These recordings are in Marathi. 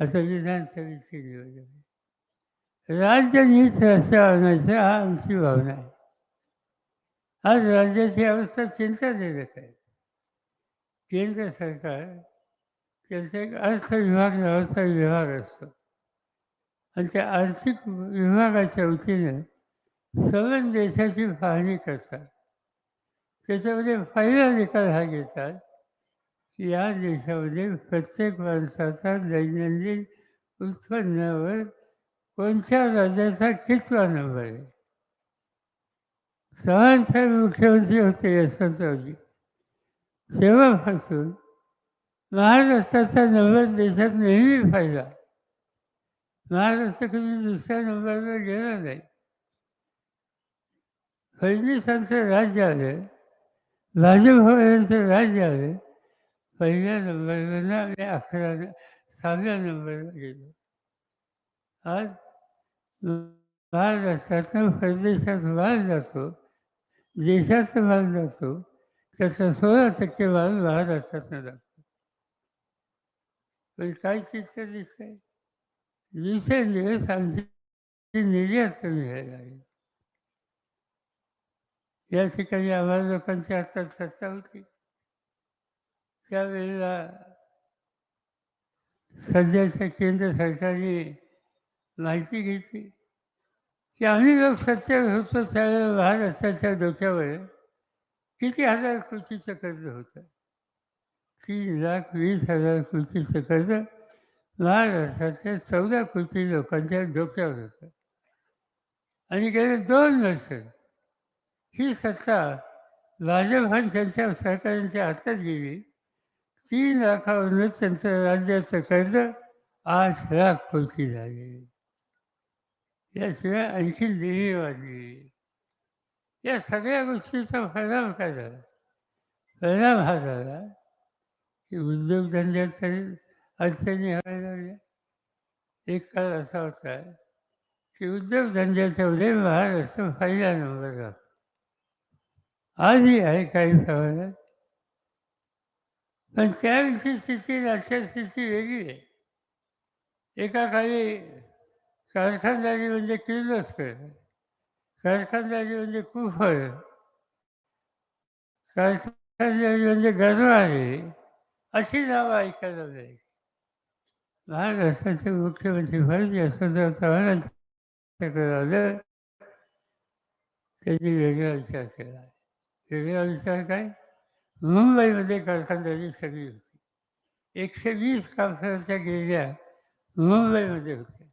असं विधानसभेची निवडणूक. राज्य नीट रस्त्यावर आणायचं हा आमची भावना आहे. आज राज्याची अवस्था चिंताजनक आहे. केंद्र सरकार त्याचा एक अर्थ विभाग नावाचा विभाग असतो. आणि त्या आर्थिक विभागाच्या वतीनं सर्व देशाची पाहणी करतात. त्याच्यामध्ये पहिला निकाल हा घेतात. या देशामध्ये प्रत्येक माणसाचा दैनंदिन उत्पन्नावर कोणत्या राज्याचा कितवा नंबर आहे? चव्हाण साहेब मुख्यमंत्री होते यशवंतरावजी. तेव्हापासून महाराष्ट्राचा नंबर देशात नेहमी पाहिला महाराष्ट्र कधी दुसऱ्या नंबरवर गेला नाही. फडणवीसांचं राज्य आलं यांचं राज्य आलं पहिल्या नंबरवरनं आम्ही अकरा सहाव्या नंबरवर गेलो आज महाराष्ट्रातनं परदेशात माल जातो देशाचा माल जातो त्याचा सोळा टक्के माल महाराष्ट्रातनं जातो पण काय चित्र दिसतंय दिवसेंदिवस आमची निर्यात कमी व्हायला लागली या ठिकाणी आम्हाला लोकांच्या आता सत्ता होती त्यावेळेला सध्याच्या केंद्र सरकारने माहिती घेतली की आम्ही लोक सत्तेवर होतो त्यावेळेला महाराष्ट्राच्या डोक्यावर किती हजार कोटीचं कर्ज होतं? तीन लाख वीस हजार कोटीचं कर्ज महाराष्ट्राच्या चौदा कोटी लोकांच्या डोक्यावर होतं. आणि गेले दोन वर्ष ही सत्ता भाजप आणि त्यांच्या सरकारांच्या हातात गेली. तीन लाखावरून त्यांचं राज्याचं कर्ज आठ लाख कोटी झाले. याशिवाय आणखी देणी वाढली या सगळ्या गोष्टीचा परिणाम काय झाला? परिणाम हा झाला की उद्योगधंद्याच्या अडचणी व्हायला लागल्या. एक काळ असा होता की उद्योगधंद्याच्यामध्ये महाराष्ट्र पहिला नंबर आजही आहे काही प्रमाणात पण त्यावेळची स्थिती आजच्या स्थिती वेगळी आहे. एका काळी कारखानदारी म्हणजे किर्लोस्कर कारखानदारी म्हणजे कुफर कारखानदारी म्हणजे गरवारे अशी नावं ऐकायला मिळायची महाराष्ट्राचे मुख्यमंत्री फडणवीस यशवंतराव चव्हाणांच्याकडे आलं. त्यांनी वेगळा विचार केला. वेगळा विचार काय? मुंबईमध्ये कारखानदारी सगळी होती एकशे वीस कारखान्याच्या गिरण्या मुंबईमध्ये होत्या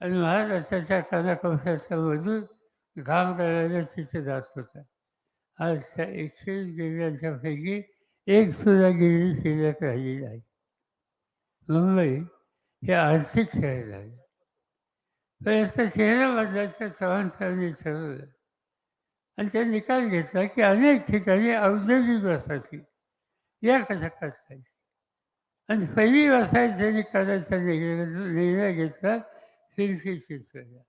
आणि महाराष्ट्राच्या कानाकोपऱ्याचा मजूर घाम करायला तिथे जात होता आज त्या एकशे वीस गिरण्यांच्या पैकी एक सुद्धा गिरणी शिल्लक राहिली नाही मुंबई हे आर्थिक शहर झाले पण याचा चेहरा बदलायचा चव्हाण साहेबांनी ठरवलं आणि त्या निकाल घेतला की अनेक ठिकाणी औद्योगिक वसाहती या कशा करता येईल आणि पहिली वसाहत त्यांनी करायचा निर्णय निर्णय घेतला फिरफी चिंचवडला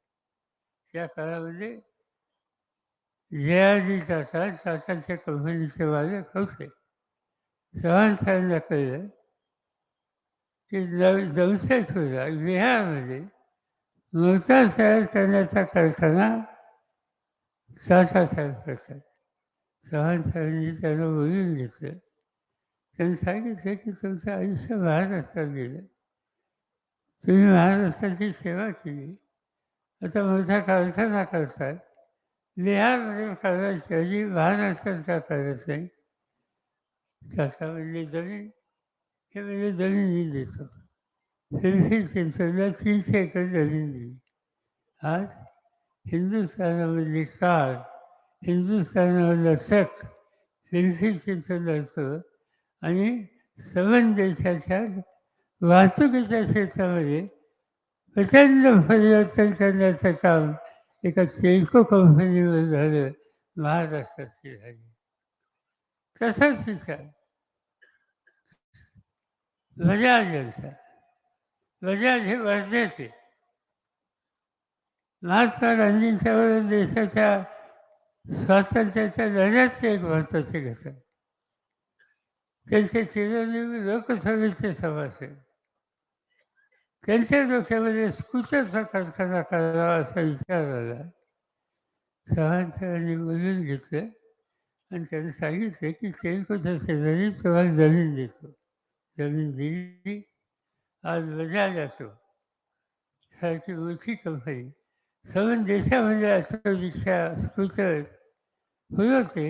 त्या काळामध्ये जयाजी टाटा टाटाच्या कंपनीचे मालक होते. चव्हाण साहेबांना कळलं की जव जमशेदपूरला बिहारमध्ये मोटार तयार करण्याचा कारखाना टाटा साहेब करतात चव्हाण साहेबांनी त्यांना बोलून घेतलं त्यांनी सांगितलं की तुमचं आयुष्य महाराष्ट्रात गेलं. तुम्ही महाराष्ट्राची सेवा केली. आता मोठा कारखाना करतात बिहारमध्ये करायची ऐवजी महाराष्ट्रात का करत नाही शाखामधली जमीन. हे म्हणजे जमीन मी देतो. फिरफी चिंचवडला तीनशे एकर जमीन दिली. आज हिंदुस्थानामधली काळ हिंदुस्थानामधलं चक फिरफी चिंचवडला असतो आणि सवन देशाच्या वाहतुकीच्या क्षेत्रामध्ये प्रचंड परिवर्तन करण्याचं काम एका तेलको कंपनीवर झालं महाराष्ट्राची झाली. तसाच विचार. बजाज यांचा बजाज हे वर्ध्याचे महात्मा गांधींच्या बरोबर देशाच्या स्वातंत्र्याच्या लढ्याचे एक महत्त्वाचे घटक. त्यांचे चिरंजीवी लोकसभेचे सभासद. त्यांच्या डोक्यामध्ये स्कूटरचा कारखाना करावा असा विचार आला. चव्हाणसाहेबांनी बोलून घेतलं आणि त्यांनी सांगितलं की तेलकोच्या शेजारी तुम्हाला जमीन देतो. जमीन दिली आज बजाज जातो. सारखी मोठी कंपनी सर्व देशामध्ये ऑटो रिक्षा स्कूटर होते.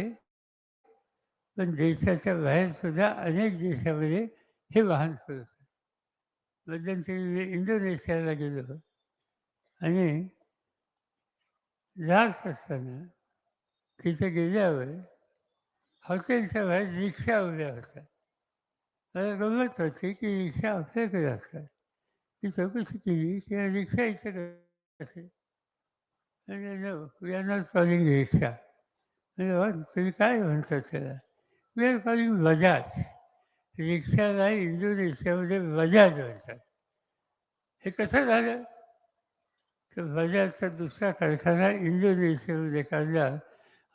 पण देशाच्या बाहेर सुद्धा अनेक देशामध्ये हे वाहन फिरत मध्यंतरी मी इंडोनेशियाला गेलो आणि जात असताना तिथे गेल्यावर हॉटेलच्या बाहेर रिक्षा उभ्या होत्या. मला गमत होती की रिक्षा आपल्याकडे असतात. मी चौकशी केली की रिक्षा इथे असेल we are not calling rickshaw म्हणजे, म्हणजे हो, तुम्ही काय म्हणतात त्याला? वी आर कॉलिंग बजाज रिक्षाला इंडोनेशियामध्ये बजाज म्हणतात. हे कसं झालं? तर बजाजचा दुसरा कारखाना इंडोनेशियामध्ये काढला.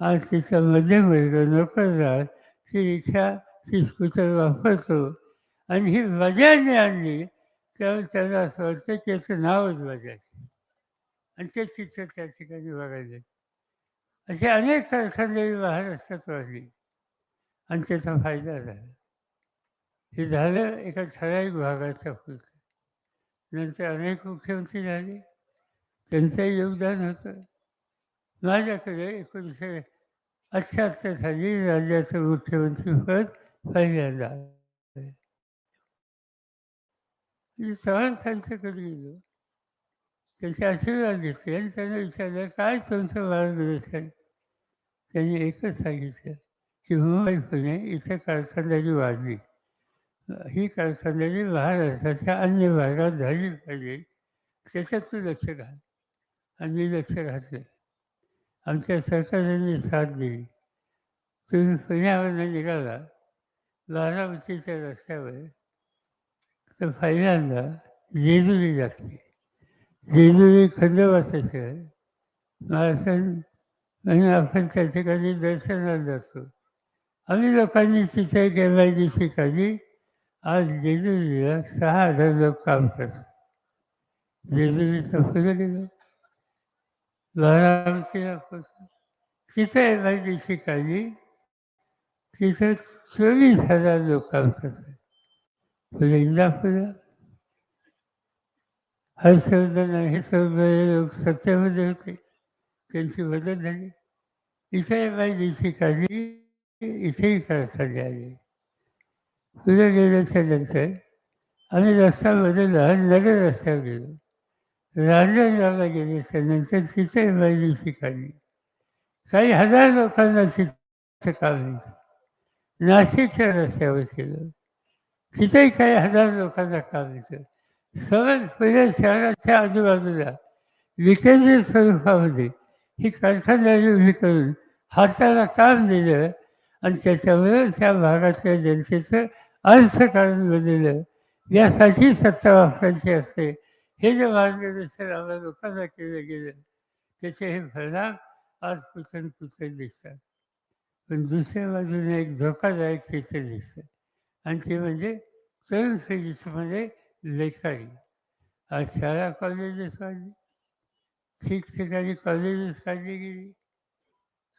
आज तिचा मध्यमवर्ग नोकरदार ती रिक्षा ती स्कूटर वापरतो. आणि ही बजाजने आणली त्यावेळी त्याला असं वाटतं की याचं नावच बजाज आणि ते चित्र त्या ठिकाणी बघायचे असे अनेक कारखाने महाराष्ट्रात वाढली आणि त्याचा फायदा झाला. हे झालं एका ठराविक भागाच्या पुरतं नंतर अनेक मुख्यमंत्री झाले. त्यांचंही योगदान होतं. माझ्याकडे एकोणीसशे अठ्ठ्याहत्तर साली राज्याचं मुख्यमंत्री पद पहिल्यांदा आलं. मी चव्हाण साहेबांच्याकडे गेलो? त्यांचे आशीर्वाद घेतले आणि त्यांना विचारलं काय तुमचं मार्गदर्शन त्यांनी एकच सांगितलं की मुंबई पुणे इथे कारखानदारी वाढली. ही कारखानदारी महाराष्ट्राच्या अन्य भागात झाली पाहिजे. त्याच्यात तू लक्ष घाल. आणि मी लक्ष घातलं. आमच्या सरकारने साथ दिली. तुम्ही पुण्यावरनं निघाला. बारामतीच्या रस्त्यावर तर पहिल्यांदा जेजुरी लागते जेजुरी खंडोबाचं आहे महाराष्ट्रात म्हणून आपण त्या ठिकाणी दर्शनाला जातो. आम्ही लोकांनी तिथे गेल्या दिवशी आय काढली आज जेजुरीला सहा हजार लोक काम करतात. जेजुरीचं फुलं गेलं बारामतीला तिथे एम आय डी सी काढली तिथं चोवीस हजार लोक काम करतात. पुढे इंदापूरला हे सर्व लोक सत्यामध्ये होते. त्यांची मदत झाली. इथे बाई दिवशी काढली इथेही कारखाने आली पुढे गेल्याच्यानंतर आम्ही रस्ता बदलला नगर रस्त्यावर गेलो. रांजणगावला गेल्याच्यानंतर तिथे बाई दिवशी काढली काही हजार लोकांना तिथं काम यायचं नाशिकच्या रस्त्यावर केलं. तिथेही काही हजार लोकांना काम येतं सहज पहिले शहराच्या आजूबाजूला विकेंद्रित स्वरूपामध्ये ही कारखानदारी उभी करून हाताला काम दिलं आणि त्याच्यामुळे त्या भागातल्या जनतेचं अर्थकारण बदललं. यासाठी सत्ता वापरायची असते. हे जे मार्गदर्शन आम्हाला लोकांना केलं गेलं त्याचे हे परिणाम आज कुठं कुठं दिसतात. पण दुसऱ्या बाजूने एक धोकादायक चित्र दिसतं. आणि ते म्हणजे तरुण पिढीमध्ये म्हणजे लेखाई. आज शाळा कॉलेजेस काढली. ठिकठिकाणी कॉलेजेस काढली गेली.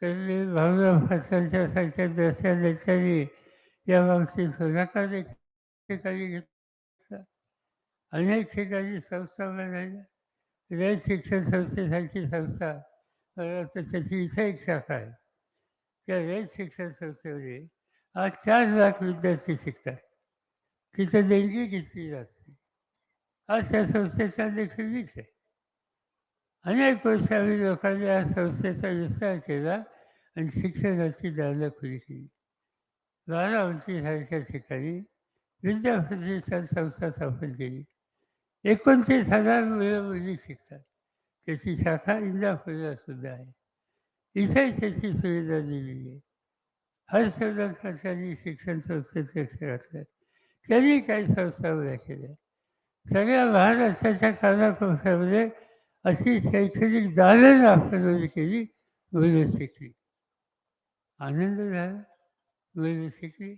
त्यांनी भाऊराव फसलच्या सारख्या नेत्यांनी या बाबतीत पुढाकार ठिकाणी घेतला अनेक ठिकाणी संस्था बनवल्या रयत शिक्षण संस्थेसारखी संस्था. मला वाटतं त्याची इथे एक शाखा आहे. त्या रयत शिक्षण संस्थेमध्ये आज चार लाख विद्यार्थी शिकतात. तिथं देणगी घेतली जाते. आज त्या संस्थेचा देखील मीच आहे अनेक वर्षांनी लोकांनी या संस्थेचा विस्तार केला आणि शिक्षणाची दादा खुली केली. बारामतीसारख्या ठिकाणी विद्याप्रतिष्ठान संस्था स्थापन केली. एकोणतीस हजार मुलं मुली शिकतात. त्याची शाखा इंदापूरला सुद्धा आहे. इथे त्याची सुविधा दिलेली आहे. हर्षवर्धन खर्चांनी शिक्षण संस्थेचे घातलं त्यांनी काही संस्था उभ्या केल्या. सगळ्या महाराष्ट्राच्या कानाकोपऱ्यामध्ये अशी शैक्षणिक दालन आपण केली मुलं शिकली आनंद झाला मुलं शिकली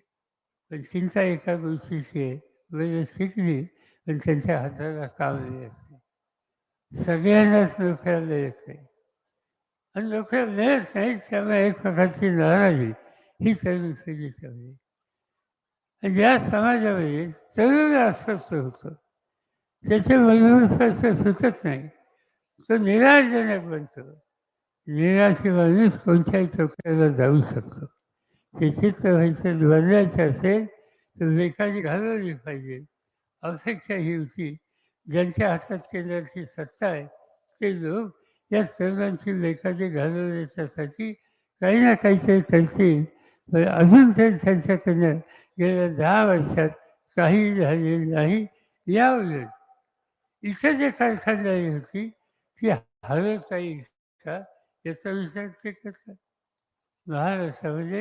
पण चिंता एका गोष्टीची आहे मुलं शिकली पण त्यांच्या हाताला काम नाही असते. सगळ्यांनाच नोकऱ्या मिळत नाही आणि नोकऱ्या मिळत नाही त्यामुळे एक प्रकारची नाराजी ही तरुण पिढीची होती आणि या समाजामध्ये तरुण अस्वस्थ होतं. त्याचे मनोस्वास्थ्य सुचत नाही. तो निराशजनक बनतो. निराशी माणूस कोणत्याही चौक्याला जाऊ शकतो. ते चित्र व्हायचं बनवायचं असेल तर लेखाची घालवली पाहिजे. अपेक्षा ही होती. ज्यांच्या हातात केंद्राची सत्ता आहे ते लोक या तरुणांची लेखाने घालवण्याच्यासाठी काही ना काहीतरी करतील. पण अजून तरी त्यांच्याकडनं गेल्या दहा वर्षात काही झालेलं नाही या उलट इथे जे कारखानदारी होती ती हलवता येईल का याचा विचार ते करतात महाराष्ट्रामध्ये